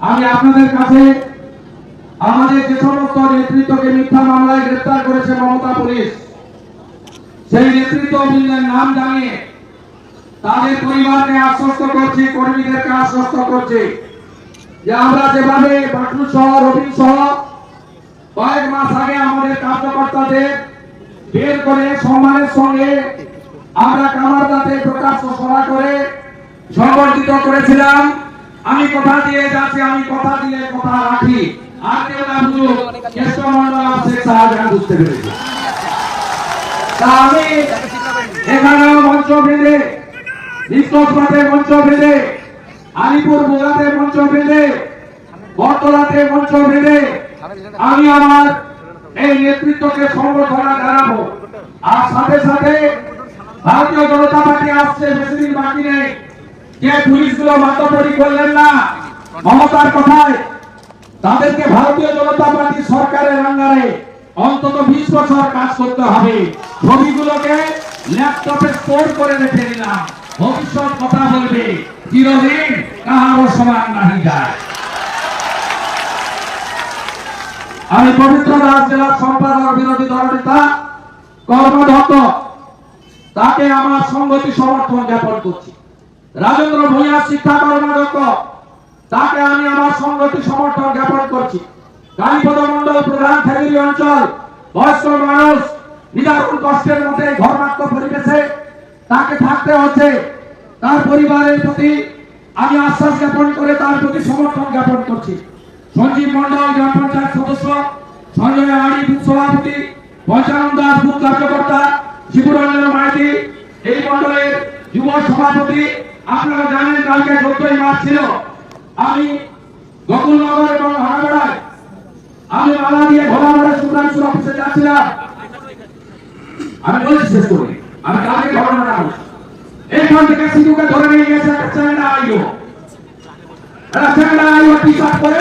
আমি আপনাদের কাছে আমাদের যে সমস্ত নেতৃত্বকে মিথ্যা মামলায় গ্রেফতার করেছে মমতা পুলিশ, সেই নেতৃত্ববৃন্দের নাম জানিয়ে তাদের পরিবারকে আশ্বস্ত করছি কর্মীদেরকে আশ্বস্ত করছি যে আমরা যেভাবে বাটুল সহ রবিন সহ কয়েক মাস আগে আমাদের কার্যকর্তাদের বের করে সম্মানের সঙ্গে আমরা কামারদাতে প্রকাশ্য সভা করে সংগঠিত করেছিলাম। আমি কথা দিয়ে যাচ্ছি, আমি কথা দিয়ে কথা রাখি। আর কেউ না বুঝুক কেষ্টমন্ডল শেখ শাহজাহান বুঝতে পেরেছি। তা আমি এখানেও মঞ্চ বেঁধে নিষ্কসপাতে মঞ্চ বেঁধে আলিপুর বোগাতে মঞ্চ বেঁধে, বটতলাতে মঞ্চ বেঁধে, আমি আমার এই নেতৃত্বকে সম্বর্ধনা জানাব। আর সাথে সাথে ভারতীয় জনতা পার্টি আসছে, বেশি দিন বাকি নেই। যে পুলিশগুলো মাতবরি করলেন না? মমতার কথায় তাদেরকে ভারতীয় জনতা পার্টি সরকারের আন্ডারে অন্তত বিশ বছর কাজ করতে হবে। ছবিগুলোকে ল্যাপটপে স্টোর করে রেখে দিলাম। ভবিষ্যৎ কথা বলবে, চিরদিন কাহারও সমান নাহি যায়। আমি পবিত্র দাস জেলার সম্পাদক বিরোধী দলনেতা কর্মদত্ত, তাকে আমার সংগতি সমর্থন জ্ঞাপন করছি। রাজেন্দ্র ভূঁইয়া শিক্ষা কর্মদক্ষ তাকে আমি আমার সংগতি সমর্থন জ্ঞাপন করছি। কালীপদ মন্ডল প্রধান খেজুরি অঞ্চল, বয়স্ক মানুষ, নিদারুণ কষ্টের মধ্যে ঘরমাত্র পরিবেশে তাকে থাকতে হচ্ছে। তার পরিবারের প্রতি আমি আশ্বাস জ্ঞাপন করে তার প্রতি সমর্থন জ্ঞাপন করছি। সঞ্জীব মন্ডল গ্রাম পঞ্চায়েত সদস্য, সঞ্জয় আড়ি, বুথ সভাপতি, পঞ্চানন দাস, বুথ কার্যকর্তা শিবরঞ্জন মাইতি, এই মন্ডলের যুব সভাপতি আপনারা জানেন কালকে চোদ্দই মার্চ ছিল। আমি গোকুলনগর এবং হানাগড়ায় আমি মালা দিয়ে ঘোড়ামারা সুপ্রাংশুর অফিসে যাচ্ছিলাম। আমি বলছি, শেষ করি আমি কালকে ঘটনাটা বলছি এইখান থেকে সিধুকে ধরে নিয়ে গেছে একটা চ্যানেল আইও। একটা চ্যানেল আইও টি শার্ট করে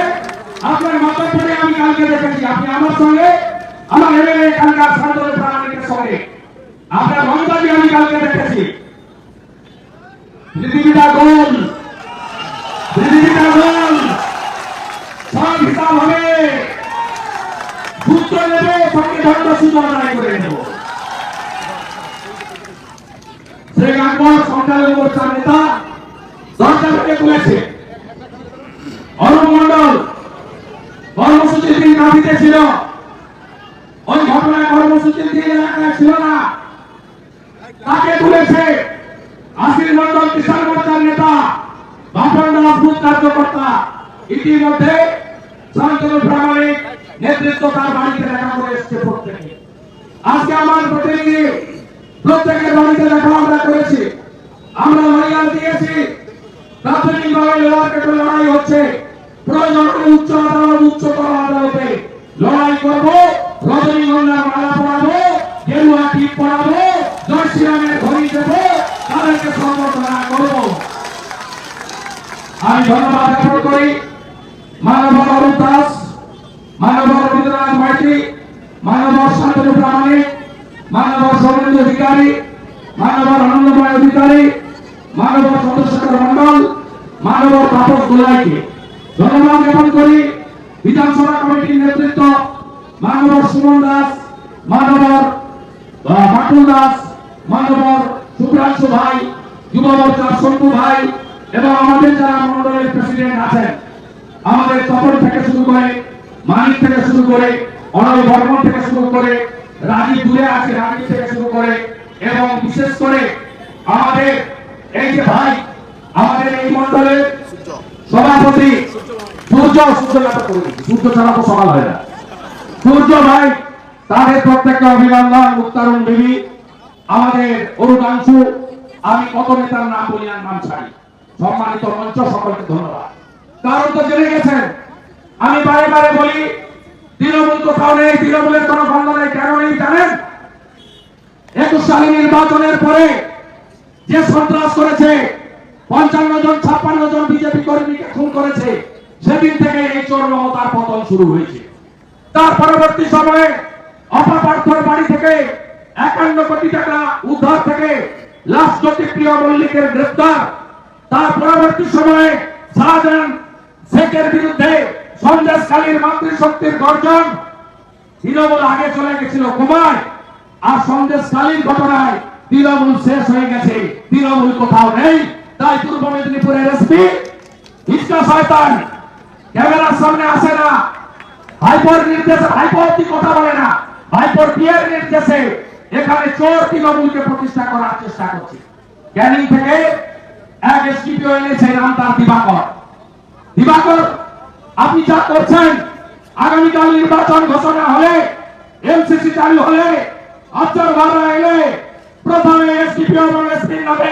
আপনার মাথা পরে আমি কালকে দেখেছি। আপনি আমার সঙ্গে, আমার এখানকার শান্তনু প্রামাণিকের সঙ্গে। আপনার মমতাজি আমি কালকে দেখেছি। পৃথিবীটা গোল পৃথিবীটা গোল সব হিসাব হবে সূত্র সঙ্গে করে নেব। শেখ আকবর নেতা তুলেছে কাঁদিতে ছিল ওই ঘটনায় কর্মসূচির এলাকায় ছিল না তাকে তুলেছে আশির মন্ডল কিষাণ মোর্চার নেতা বাপন দাস বুথ কার্যকর্তা ইতিমধ্যে শান্তনু প্রামাণিক নেতৃত্ব তার বাড়িতে দেখা করে এসছে প্রত্যেকে। আজকে আমার প্রতিনিধি প্রত্যেকের বাড়িতে দেখা আমরা করেছি। আমরা লড়াই দিয়েছি। প্রাথমিকভাবে লোয়ার পেটে লড়াই হচ্ছে। প্রয়োজন উচ্চ আদালত উচ্চতর আদালতে লড়াই করব। রজনীগন্ধার মালা পরাবো, গেরুয়া টিপ পরাবো জয় ঘড়ি দেবো, তাদেরকে সম্বর্ধনা করব। আমি ধন্যবাদ জ্ঞাপন করি। অরূপ দাস মানব রবীন্দ্রনাথ মাইতি মানব শান্তনু প্রামাণিক মানব সৌমেন্দ্র অধিকারী মানব আনন্দময় অধিকারী মানব চন্দ্রশেখর মন্ডল মানব তাপস গোলাইকে। ধন্যবাদ জ্ঞাপন করি, বিধানসভা কমিটির নেতৃত্ব মানব সুমন দাস মানব বাটুল দাস মানব সুপ্রাংশু ভাই, যুব মোর্চার সন্তু ভাই, এবং আমাদের যারা মন্ডলের প্রেসিডেন্ট আছেন। আমাদের তপন থেকে শুরু করে, মানিক থেকে শুরু করে, অনল বর্মন থেকে শুরু করে, রাজীব দূরে আছে, রাজীব থেকে শুরু করে, এবং বিশেষ করে আমাদের এই যে ভাই, আমাদের এই মন্ডলের সভাপতি, সূর্য সূর্য নাটক সূর্য ছাড়া তো সকাল হয় না। সূর্য ভাই, তাদের প্রত্যেককে অভিনন্দন উত্তরণ দেবী আমাদের অরুণাংশু, আমি কত নেতার নাম বলি আর নাম ছাড়ি। সম্মানিত মঞ্চ সকলকে ধন্যবাদ। কারণ তো জেনে গেছেন। আমি বারে বারে বলি, তৃণমূল কোথাও নেই, তৃণমূলের কোনো গন্ধ নেই, কেন নেই জানেন? একুশ সালে নির্বাচনের পরে যে সন্ত্রাস করেছে, পঞ্চান্ন জন, ছাপ্পান্ন জন বিজেপি কর্মীকে খুন করেছে, সেদিন থেকে এই চোর মমতার পতন শুরু হয়েছে। তার পরবর্তী সময়ে অপাপার্থর বাড়ি থেকে একান্ন কোটি টাকা উদ্ধার থেকে লাশ জ্যোতিপ্রিয় মল্লিকের গ্রেফতার তার পরবর্তী সময়ে শাহজাহান শেখের বিরুদ্ধে সন্দেশকালীর মাতৃশক্তির গর্জন। তৃণমূল আগে চলে গেছিল কুমার, আর সন্দেশকালীন ঘটনায় তৃণমূল শেষ হয়ে গেছে। তৃণমূল কোথাও নেই, তাই পূর্ব মেদিনীপুরের এসপি শয়তান, ক্যামেরার সামনে আসে না। হাইপোর নির্দেশে হাইপোর কথা বলে না। হাইপোর বিয়ের নির্দেশে এখানে চোর তৃণমূলকে প্রতিষ্ঠা করার চেষ্টা করছে। ক্যানিং থেকে এক এনেছে তার দিবাকর। দিবাকর, আপনি যা করছেন, আগামীকাল নির্বাচন ঘোষণা হলে এমসিসি চালু হলে ভাড়া এলে প্রথমে এসডিপিও এবং এসপির নামে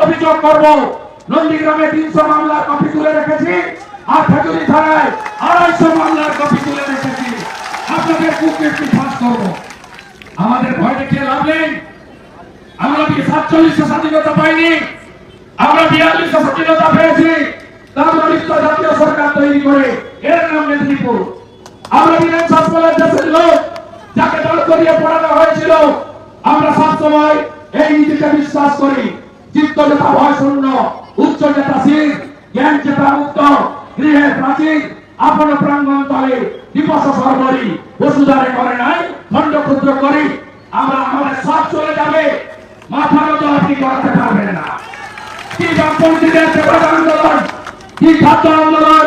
অভিযোগ করব। নন্দীগ্রামে তিনশো মামলার কপি তুলে রেখেছি আর খেজুরি থানায় আড়াইশো মামলার কপি তুলে রেখেছি। আপনাদের কুকীর্তি ফাঁস করব। আমাদের ভয় দেখিয়ে লাভ নেই। আমরা কি সাতচল্লিশে স্বাধীনতা পাইনি? আমরা বিয়াল্লিশে স্বাধীনতা পেয়েছি। তৈরি করে, এর নাম মেদিনীপুর। আমরা বিধান সরকারের দেশের লোক, যাকে দল করিয়ে পড়ানো হয়েছিল, আমরা সবসময় এই নীতিকে বিশ্বাস করি। চিত্ত যেটা ভয় শূন্য, উচ্চ যেটা শীর জ্ঞান যেটা মুক্ত, গৃহের প্রাচীর, আপন প্রাঙ্গণ তলে দিবস সর্বরি, বসুধারে করে নাই, খণ্ড ক্ষুদ্র করি। আমরা আমাদের সব চলে যাবে, মাথা নত আপনি করাতে পারবেন না। কি বামপন্থীদের সেবা আন্দোলন? কি খাদ্য আন্দোলন?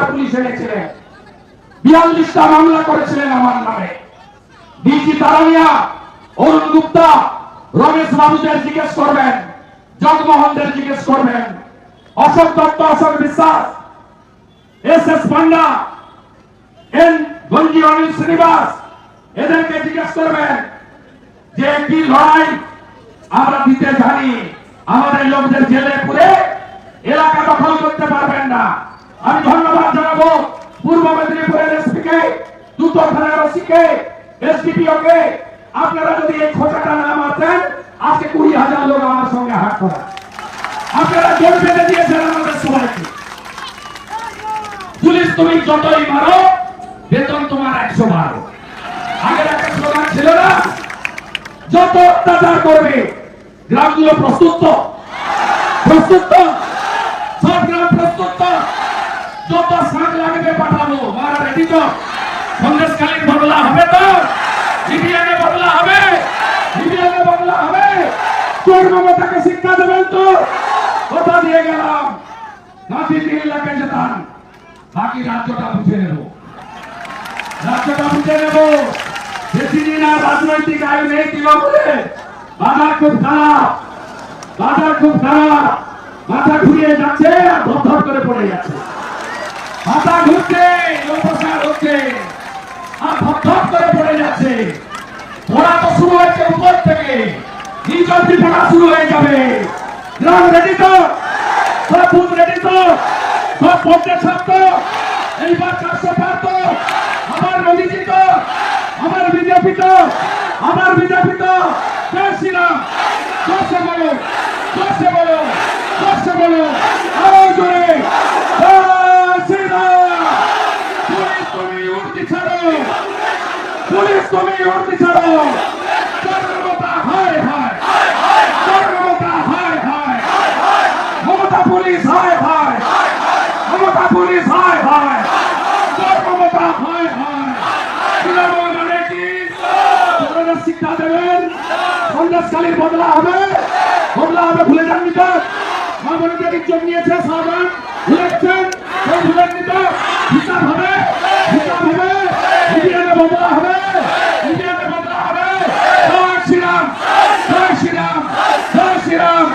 বারো পুলিশ এনেছিলেন। বিয়াল্লিশটা মামলা করেছিলেন আমার নামে। ডিজি তারানিয়া, অরুণ গুপ্তা, রমেশ বাবুদের জিজ্ঞেস করবেন, জগমোহনদের জিজ্ঞেস করবেন। Ashok Dutta, Ashok Biswas, S S Panda, N Ganji Anil Srinivas, এদেরকে জিজ্ঞেস করবেন যে কি লড়াই আমরা দিতে জানি, আমাদের লোকদের জেলে পুরে এলাকা দখল করতে পারবেন না। আমি ধন্যবাদ জানাব পূর্ব মেদিনীপুরের এসপি কে দ্রুত থানার ওসি কে আপনারা যদি এই খোঁচাটা না মারতেন, আজকে কুড়ি হাজার লোক আমার সঙ্গে হাত করা আপনারা জোর বেঁধে দিয়েছেন আমাদের সবাইকে। পুলিশ, তুমি যতই মারো, বেতন তোমার একশো বারো। আগের একটা স্লোগান ছিল না? যত অত্যাচার করবে, গ্রামগুলো প্রস্তুত? প্রস্তুত তো? সব গ্রাম প্রস্তুত তো? যত শাক লাগবে পাঠাবো মারা তো সন্দেশকালীন বদলা হবে তো। ইভিএমে বদলা হবে। ইভিএমে বদলা হবে। চোর মমতাকে শিক্ষা দেবেন তো। কথা দিয়ে গেলাম। নাতি তিন লাখে যেতাম বাকি রাজ্যটা বুঝে নেব। রাজ্যটা বুঝে নেব। বেশি আর রাজনৈতিক আয় নেই তৃণমূলে বাজার খুব খারাপ। বাজার খুব খারাপ। মাথা ঘুরিয়ে যাচ্ছে আর ধর করে পড়ে যাচ্ছে। মাথা ঘুরছে অপসার হচ্ছে আর ধর করে পড়ে যাচ্ছে পড়া তো শুরু হয়েছে উপর থেকে অব্দি পড়া শুরু হয়ে যাবে। গ্রাম রেডি তো? সব বুথ রেডি তো? সব পড়তে ছাত্র এইবার চারশো পার তো? আমার মোদিজি তো? আমার বিজেপি তো? আমার বিজেপি তো? জয় শ্রীরাম। বলো। জোরসে বলো। জোরসে বলো। আরও জোরে। পুলিশ তুমি উর্দি ছাড়ো। পুলিশ তুমি উর্দি ছাড়ো। সন্ত্রাসকারীর বদলা হবে। বদলা হবে ভুলে যাননি তো মামনিদের ইজ্জত নিয়েছে সাবান ভুলেছেন, সেই ভুলেননি তো হিসাব হবে হিসাব হবে। ইন্ডিয়ানে বদলা হবে ইন্ডিয়ানে বদলা হবে। জয় শ্রীরাম জয় শ্রীরাম জয় শ্রীরাম।